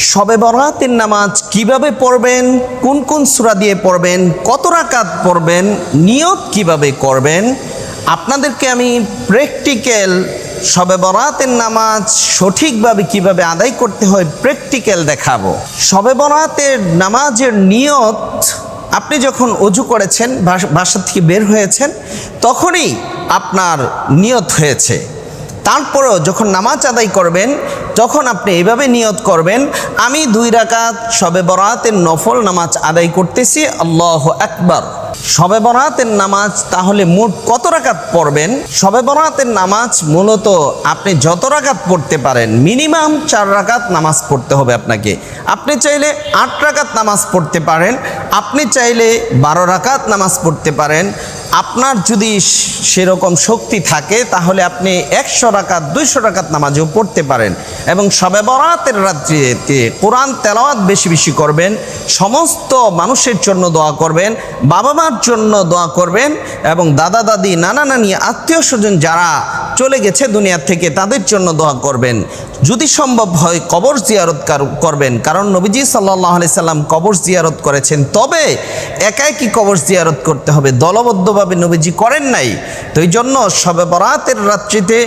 শবে বরাতের নামাজ কীভাবে পড়বেন? কোন কোন সূরা দিয়ে পড়বেন? কত রাকাত পড়বেন? নিয়ত কীভাবে করবেন? আপনাদেরকে আমি প্র্যাকটিক্যাল শবে বরাতের নামাজ সঠিকভাবে কীভাবে আদায় করতে হয় প্র্যাকটিক্যাল দেখাবো। শবে বরাতের নামাজের নিয়ত আপনি যখন অজু করেছেন বাস- থেকে বের হয়েছেন, তখনই আপনার নিয়ত হয়েছে। তারপরেও যখন নামাজ আদায় করবেন তখন আপনি এভাবে নিয়ত করবেন, আমি দুই রাকাত শবে বরাতের নফল নামাজ আদায় করতেছি, আল্লাহ একবার শবে বরাতের নামাজ তাহলে মোট কত রাকাত পড়বেন? শবে বরাতের নামাজ মূলত আপনি যত রাকাত পড়তে পারেন, মিনিমাম চার রাকাত নামাজ পড়তে হবে আপনাকে। আপনি চাইলে আট রাকাত নামাজ পড়তে পারেন, আপনি চাইলে বারো রাকাত নামাজ পড়তে পারেন আপনার যদি সেরকম শক্তি থাকে, তাহলে আপনি একশো রাকাত, দুইশো রাকাত নামাজও পড়তে পারেন। এবং সবে বরাতের রাত্রিতে কোরআন তেলাওয়াত বেশি বেশি করবেন, সমস্ত মানুষের জন্য দোয়া করবেন বাবা মার জন্য দোয়া করবেন, এবং দাদা দাদি নানা নানি আত্মীয় স্বজন যারা চলে গেছে দুনিয়া থেকে, তাদের জন্য দোয়া করবেন। যদি সম্ভব হয় কবর জিয়ারত করবেন, কারণ নবীজি সাল্লাহ আলি সাল্লাম কবর জিয়ারত করেছেন। তবে একাই কি কবর জিয়ারত করতে হবে? দলবদ্ধভাবে নবীজি করেন নাই। তো এই জন্য সবে বরাতের রাত্রিতে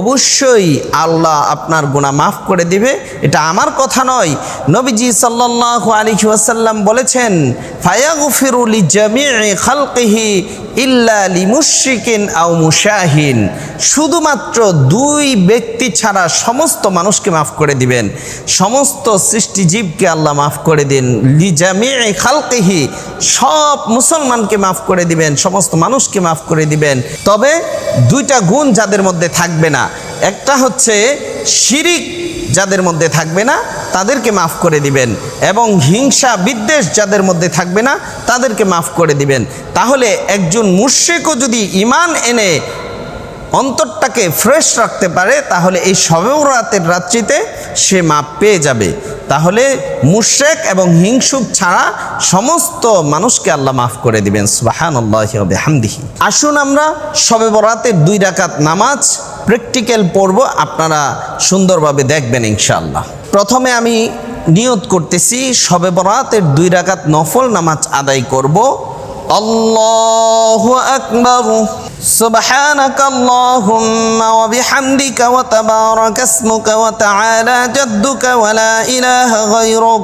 অবশ্যই আল্লাহ আপনার গুণা মাফ করে দিবে। এটা আমার কথা নয়। নবীজি সাল্লাহ আলী ওয়াসাল্লাম বলেছেন ফায়াগুফিরুলি জামি খালকিহি ইল্লা লিমুশিকিন আও মুশাহিন। শুধুমাত্র দুই ব্যক্তি ছাড়া সমস্ত মানুষকে মাফ করে দিবেন। সমস্ত সৃষ্টিজীবকে আল্লাহ মাফ করে দিন। লিজামি খালকিহি, সব মুসলমানকে মাফ করে দিবেন, সমস্ত মানুষকে মাফ করে দিবেন। তবে দুইটা গুণ যাদের মধ্যে থাকবে না। একটা হচ্ছে শিরিক যাদের মধ্যে থাকবে না, তাদেরকে মাফ করে দিবেন। এবং হিংসা, বিদ্বেষ যাদের মধ্যে থাকবে না, তাদেরকে মাফ করে দিবেন। তাহলে একজন মুর্শেকও যদি ইমান এনে অন্তরটাকে ফ্রেশ রাখতে পারে, তাহলে এই সবেরাতের রাত্রিতে সে মাপ পেয়ে যাবে। তাহলে মুশেক এবং হিংসুক ছাড়া সমস্ত মানুষকে আল্লাহ মাফ করে দিবেন। সুবাহান আল্লাহ হামদিহি আসুন আমরা সবে বরাতের দুই রাকাত নামাজ প্র্যাকটিক্যাল পড়ব আপনারা সুন্দরভাবে দেখবেন ইনশাআল্লাহ প্রথমে আমি নিয়ত করতেছি সবে বরাতের দুই রাকাত নফল নামাজ আদায় করব الله أكبر سبحانك اللهم وبحمدك وتبارك اسمك وتعالى جدك ولا إله غيرك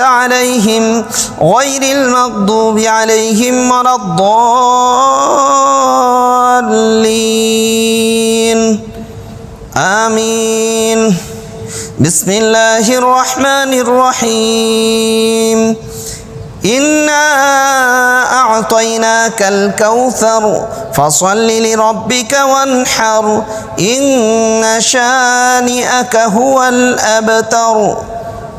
عليهم غير المغضوب عليهم ولا الضالين. آمين. بسم الله الرحمن الرحيم. إنا أعطيناك الكوثر فصل لربك وانحر. إن شانئك هو الأبتر.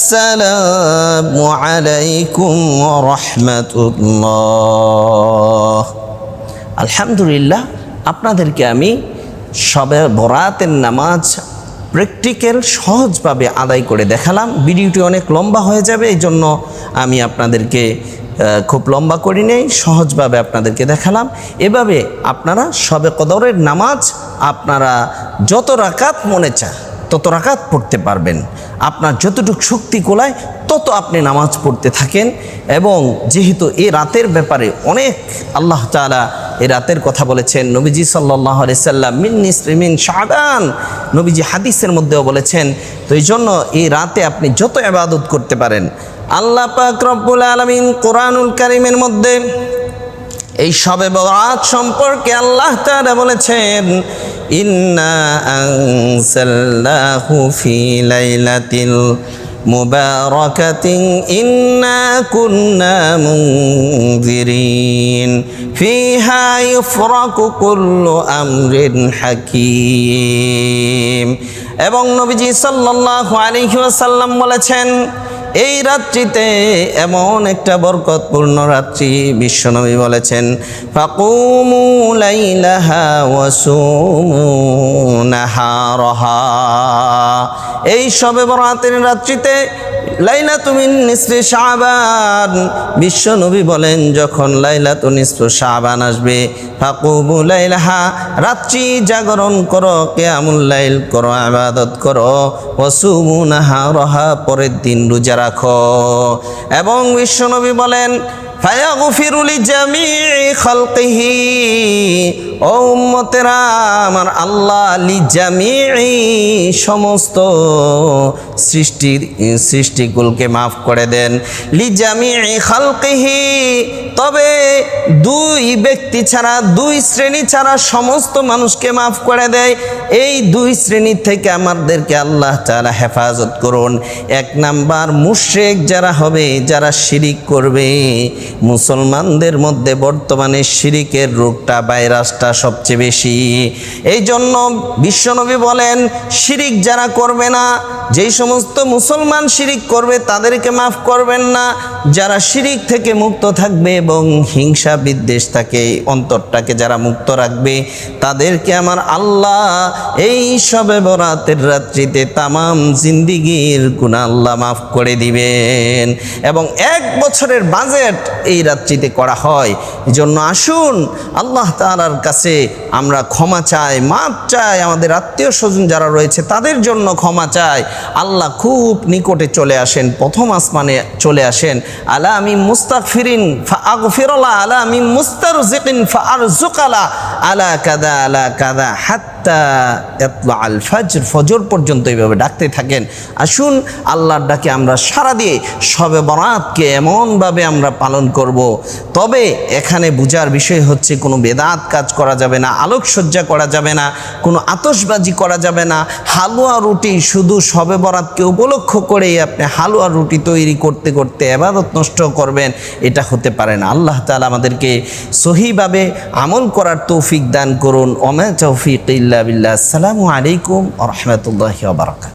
السلام عليكم ورحمة الله আলহামদুলিল্লাহ আপনাদেরকে আমি সবে বরাতের নামাজ প্র্যাকটিক্যাল সহজভাবে আদায় করে দেখালাম ভিডিওটি অনেক লম্বা হয়ে যাবে এই জন্য আমি আপনাদেরকে আহ, খুব লম্বা করি নেই সহজভাবে আপনাদেরকে দেখালাম এভাবে আপনারা সবে কদরের নামাজ আপনারা যত রাকাত মনে চায় তত রাকাত পড়তে পারবেন। আপনার যতটুকু শক্তি কোলায় তত আপনি নামাজ পড়তে থাকেন এবং যেহেতু এ রাতের ব্যাপারে অনেক আল্লাহ তাআলা এ রাতের কথা বলেছেন, নবীজি সাল্লাহ সাল্লাম মিন নিসরিমিন শাহবান নবীজি হাদিসের মধ্যেও বলেছেন, তো এই জন্য এই রাতে আপনি যত আবাদত করতে পারেন। আল্লাহ পাক আলমিন কোরআনুল কারিমের মধ্যে এই সবে বরাত সম্পর্কে আল্লাহ তাআলা বলেছেন ইন্না আনসালনাহু ফি লাইলাতিল মুবারাকাতিন ইন্না কুন্না মুনজিরিন। ফিহা ইউফরাকু কুল্লু আমরিন হাকীম। এবং নবীজি সাল্লাল্লাহু আলাইহি ওয়াসাল্লাম বলেছেন এই রাত্রিতে এমন একটা বরকতপূর্ণ রাত্রি বিশ্বনবী বলেছেন, ফাকুমু লাইলাহা ওয়াসুমু নাহারহা। এই সবে বরাতের রাত্রিতে লাইলা তুমি নিসফে শাবান। বিশ্ব নবী বলেন, যখন লাইলা তো নিসফে শাবান আসবে ফাকুবু লাইলাহা, রাত্রি জাগরণ করো, কেয়ামুল লাইল করো আবাদত করো ওসুমু নাহারহা, পরের দিন রোজা রাখো। এবং বিশ্ব নবী বলেন খালকিহি ও উম্মতেরা, আমার আল্লাহ লি জামিই সমস্ত সৃষ্টির, সৃষ্টিকুলকে মাফ করে দেন। লি জামিই খালকিহি, তবে দুই ব্যক্তি ছাড়া, দুই শ্রেণি ছাড়া সমস্ত মানুষকে মাফ করে দেয়। এই দুই শ্রেণি থেকে আমাদেরকে আল্লাহ তাআলা হেফাজত করুন। এক নাম্বার, মুশরিক যারা হবে, যারা শিরিক করবে, মুসলমানদের মধ্যে বর্তমানে শিরিকের রোগটা, ভাইরাসটা সবচেয়ে বেশি। এই জন্য বিশ্বনবী বলেন, শিরিক যারা করবে না, যেই সমস্ত মুসলমান শিরিক করবে, তাদেরকে মাফ করবেন না। যারা শিরিক থেকে মুক্ত থাকবে এবং হিংসা বিদ্বেষ থাকে অন্তরটাকে যারা মুক্ত রাখবে, তাদেরকে আমার আল্লাহ এই সবে বরাতের রাত্রিতে তামাম জিন্দিগির গুণা আল্লাহ মাফ করে দিবেন। এবং এক বছরের বাজেট এই রাত্রিতে করা হয়। এই জন্য আসুন, আল্লাহ তাআলার কাছে আমরা ক্ষমা চাই মাপ চাই। আমাদের আত্মীয় স্বজন যারা রয়েছে, তাদের জন্য ক্ষমা চাই। আল্লাহ খুব নিকটে চলে আসেন, প্রথম আসমানে চলে আসেন। আলা আমি মুস্তাগফিরিন ফাআগফিরালা আলা আমি মুস্তারজিকিন ফাআরজুকালা আলা কাদা আলা কাদা হাত্তা আল ফজর। ফজর পর্যন্ত এইভাবে ডাকতে থাকেন। আসুন আল্লাহর ডাকে আমরা সারা দিয়ে সবে বরাতকে এমনভাবে আমরা পালন করব। তবে এখানে বুজার বিষয় হচ্ছে কোনো বেদাত কাজ করা যাবে না, আলোকসজ্জা করা যাবে না, কোনো আতসবাজি করা যাবে না। হালুয়া রুটি শুধু সবে বরাতকে উপলক্ষ করেই আপনি হালুয়া রুটি তৈরি করতে করতে এবাদত নষ্ট করবেন, এটা হতে পারে না আল্লাহ তালা আমাদেরকে সহিভাবে আমল করার তৌফিক দান করুন। ওমা তৌফিক ইল্লা বিল্লাহ। আসসালামু আলাইকুম রহমতুল্লাহ বারাকাত